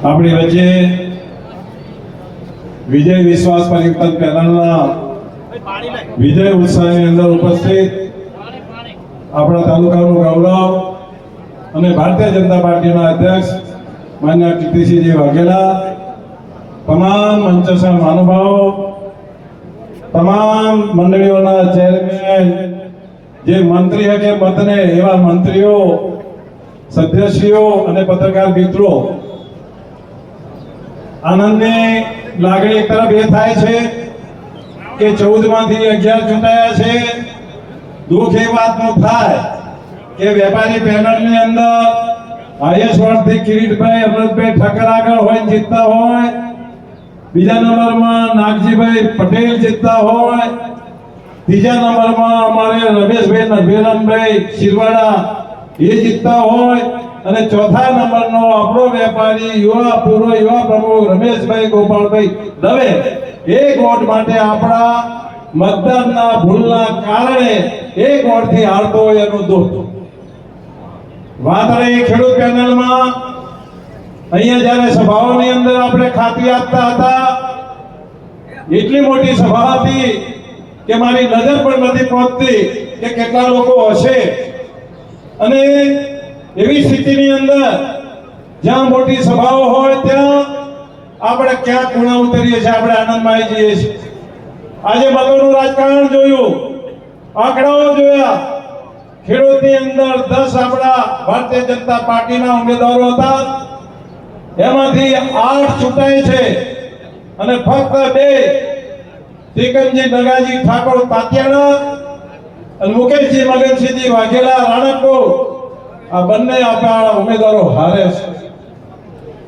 આપણી વચ્ચે વિજય વિશ્વાસ પરિવર્તન પેનલના વિજય ઉત્સવની અંદર ઉપસ્થિત આપણા તાલુકાનું ગૌરવ અને ભારતીય જનતા પાર્ટીના અધ્યક્ષ માન્ય કીર્તિસિંહજી વાઘેલા, તમામ મંચસ્થ મહાનુભાવો, તમામ મંડળીઓના ચેરમેન, જે મંત્રી હકે પદને એવા મંત્રીઓ, સભ્યશ્રીઓ અને પત્રકાર મિત્રો આનંદની લાગણી એક તરફ એ થાય છે કે ચૌદમાંથી અગિયાર ચૂંટાયા છે. દુઃખ એ વાતનું થાય કે વેપારી પેનલની અંદર હાઈએસ્ટ વર્ષથી કિરીટભાઈ, અમૃતભાઈ ઠક્કર આગળ હોય જીતતા હોય. બીજા નંબરમાં નાગજીભાઈ પટેલ જીતતા હોય. ત્રીજા નંબરમાં અમારે રમેશભાઈ નરભેરનભાઈ શિરવાડા એ જીતતા હોય. અને ચોથા નંબરનો આપણો વેપારી, યુવા પૂર્વ, યુવા પ્રમુખ રમેશભાઈ ગોપાલભાઈ દવે એક વોટ માટે આપણા મતદાનના ભૂલના કારણે એક વોટથી હારતો હોય એનું દુઃખ. વાત રહી ખેડૂત પેનલમાં. અહીંયા જ્યારે સભાઓની અંદર આપણે ખાતરી આપતા હતા, એટલી મોટી સભા હતી કે મારી નજર પણ નથી પહોંચતી કે કેટલા લોકો હશે. અને એવી સ્થિતિની અંદર જ્યાં મોટી સભાઓ હોય, ત્યાં આપણે ક્યાં ખૂણા ઉતરીએ છીએ, આપણે આનંદમાં આવી જઈએ છીએ. આજે મતોનું રાજકારણ જોયું, આંકડાઓ જોયા. ખેડૂતની અંદર દસ આપણા ભારતીય જનતા પાર્ટીના ઉમેદવારો હતા. એમાંથી આઠ ચૂંટાય છે અને ફક્ત બે, ત્રિકમજી નગાજી, ઠાકોર તાત્યાણા અને મુકેશજી, મગનસિંહજી વાઘેલા, રાણકપુર આ બંને આપણા ઉમેદવારો હારે છે.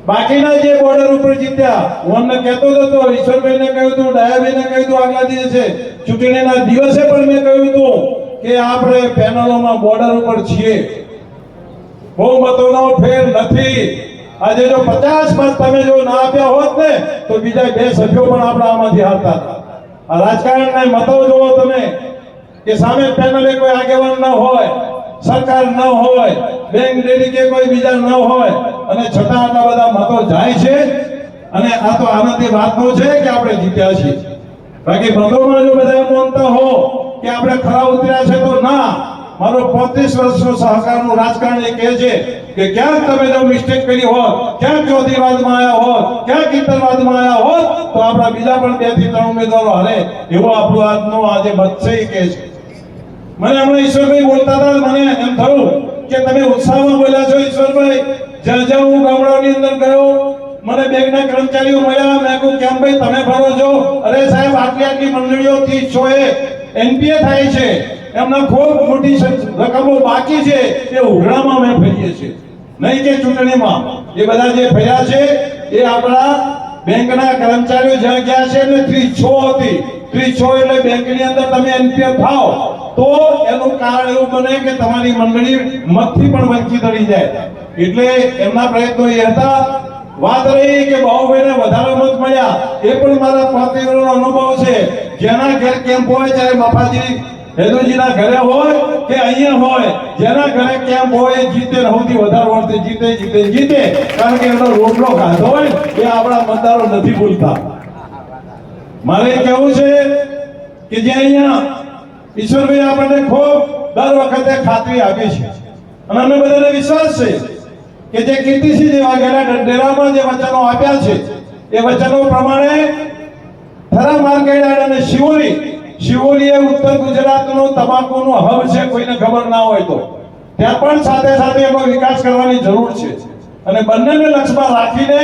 બાકીના જે બોર્ડર ઉપર જીત્યા હું અમને કહેતો હતો, ઈશ્વરભાઈને કહ્યું હતું, ડાયાભાઈને કહ્યું હતું, આગલા દિવસે ચૂંટણીના દિવસે પણ મેં કહ્યું હતું કે આપણે પેનલોમાં બોર્ડર ઉપર છીએ. બહુ મતોનો ફેર નથી. આજે જો પચાસ મત તમે જો ના આપ્યા હોત ને, તો બીજા બે સભ્યો પણ આપણા આમાંથી હારતા હતા. આ રાજકારણના મતો જોવો તમે, કે સામે પેનલે કોઈ આગેવાન ન હોય સરકાર ન હોય, બેંક લેડી કે કોઈ બીજા ન હોય, અને છતાં આટલા બધા મતો જાય છે, અને આ તો આનંદની વાતનો છે કે આપણે જીત્યા છીએ. બાકી મતોમાં જો બધા માનતા હો કે આપણે ખરા ઉતર્યા છે તો ના. મારો 35 વર્ષનો સહકારનું રાજકારણ એ કહે છે કે ક્યાંક તમે જો મિસ્ટેક કરી હોત, ક્યાંક ચોધરીવાદમાં આવ્યા હોત, ક્યાંક ઇતરવાદમાં આવ્યા હોત, તો આપણા બીજા પણ બેથી ત્રણ ઉમેદવારો હારે એવો આપણો આજનો આજે છે એ કહે છે. મને હમણાં ઈશ્વરભાઈ બોલતા હતા મને એમ થયું કે તમે ઉત્સાહમાં બોલ્યા છો ઈશ્વરભાઈ. જ્યાં જ્યાં હું ગામડાઓની અંદર ગયો, મને બેંકના કર્મચારીઓ મળ્યા. મેં કહ્યું કેમ ભાઈ તમે ભરો છો? અરે સાહેબ, આટલી આટલી મંડળીઓથી છો એ. એનપીએ થાય છે. એમના ખૂબ મોટી રકમો બાકી છે. એ ઉઘરામાં અમે ફરીએ છીએ. નહીં કે ચૂંટણીમાં. એ બધા જે ફર્યા છે, એ આપણા બેંકના કર્મચારીઓ જ્યાં ગયા છે એટલે ત્રીસ છ હતી. ત્રીસ છ એટલે બેંકની અંદર તમે એનપીએ થાવ તો એનું કારણ એવું બને કે તમારી મંડળી મતથી પણ વંચિત રહી જાય. એટલે એમના પ્રયત્નો એ હતા. વાત રહી કે બાહુભાઈને વધારે મત મળ્યા. એ પણ મારા પ્રતિનિધિનો અનુભવ છે. જેના ઘેર કેમ્પ હોય ચાહે બાપાજી હેદુજીના ઘરે હોય કે અહીંયા હોય, જેના ઘરે કેમ્પ હોય જીતે સૌથી વધારે વળતે જીતે જીતે જીતે. કારણ કે એનો રોટલો ખાધો હોય એ આપણા મતદારો નથી ભૂલતા. મારે કહેવું છે કે જે અહીંયા ઈશ્વરભાઈ આપણને ખૂબ દર વખતે ખાતરી આપી છે. અને અમને બધાને વિશ્વાસ છે કે જે કીર્તિસિંહ જેવા ગયેલા ડેરામાં જે વચનો આપ્યા છે, એ વચનો પ્રમાણે થરા માર્કેટ અને શિવોલી શિવોલી એ ઉત્તર ગુજરાતનો તમાકુનો હબ છે, કોઈને ખબર ના હોય તો. ત્યાં પણ સાથે સાથે એનો વિકાસ કરવાની જરૂર છે. અને બંનેને લક્ષ્યમાં રાખીને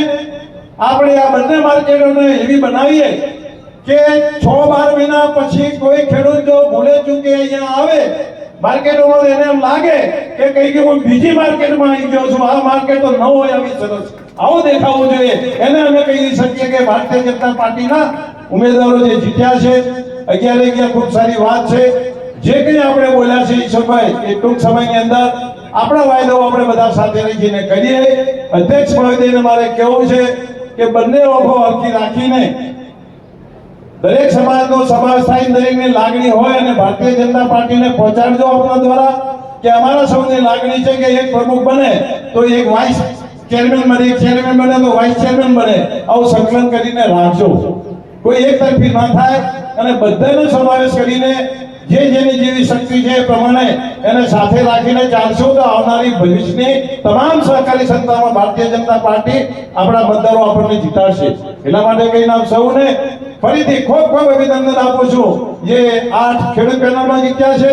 આપણે આ બંને માર્કેટોને એવી બનાવીએ કે છ બાર મહિના પછી કોઈ ખેડૂત જો ભૂલે ચૂકે અહીંયા આવે, માર્કેટમાં એને એમ લાગે કે કઈ કે હું બીજી માર્કેટમાં આવી ગયો છું, આ માર્કેટ તો ન હોય આવી સરસ. આવું દેખાવું જોઈએ. એને અમે કહી શકીએ કે ભારતીય જનતા પાર્ટીના ઉમેદવારો જે જીત્યા છે, અગિયાર અગિયાર ખૂબ સારી વાત છે. જે કંઈ આપણે બોલ્યા છે ઈશ્વરભાઈ એ ટૂંક સમયની અંદર આપણા વાયદો આપણે બધા સાથે રહીને કરીએ. અધ્યક્ષ મહોદયને મારે કહેવું છે કે બંને ઓફો હરખી રાખીને દરેક સમાજનો સમાવેશ થાય દરેકની લાગણી હોય અને ભારતીય જનતા પાર્ટીને પહોંચાડજો આપણા દ્વારા કે અમારા સૌની લાગણી છે કે એક પ્રમુખ બને તો એક વાઇસ ચેરમેન બને ચેરમેન બને તો વાઇસ ચેરમેન બને. આવું સંકલન કરીને રાખજો. કોઈ એક તરફી ન થાય અને બધાનો સમાવેશ કરીને જે જેની જેવી શક્તિ છે એ પ્રમાણે એને સાથે રાખીને ચાલશો તો આવનારી ભવિષ્યની તમામ સહકારી સંસ્થામાં ભારતીય જનતા પાર્ટી આપણા મતદારો આપણને જીતાડશે. એટલા માટે કહીને આપ સૌને ફરીથી ખૂબ ખૂબ અભિનંદન આપું છું. જે આઠ ખેડૂત પેનલમાં જીત્યા છે,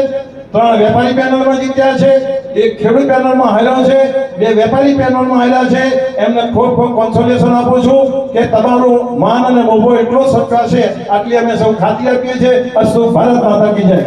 ત્રણ વેપારી પેનલમાં જીત્યા છે, એક ખેડૂત પેનલમાં હાર્યો છે, બે વેપારી પેનલમાં હાર્યા છે. એમને ખૂબ ખૂબ કોન્સોલેશન આપું છું કે તમારું માન અને મોભો એટલો સત્કાર છે, આટલી અમે સૌ ખાતરી આપીએ છીએ. અસ્તુ ભારત માતા કી જય.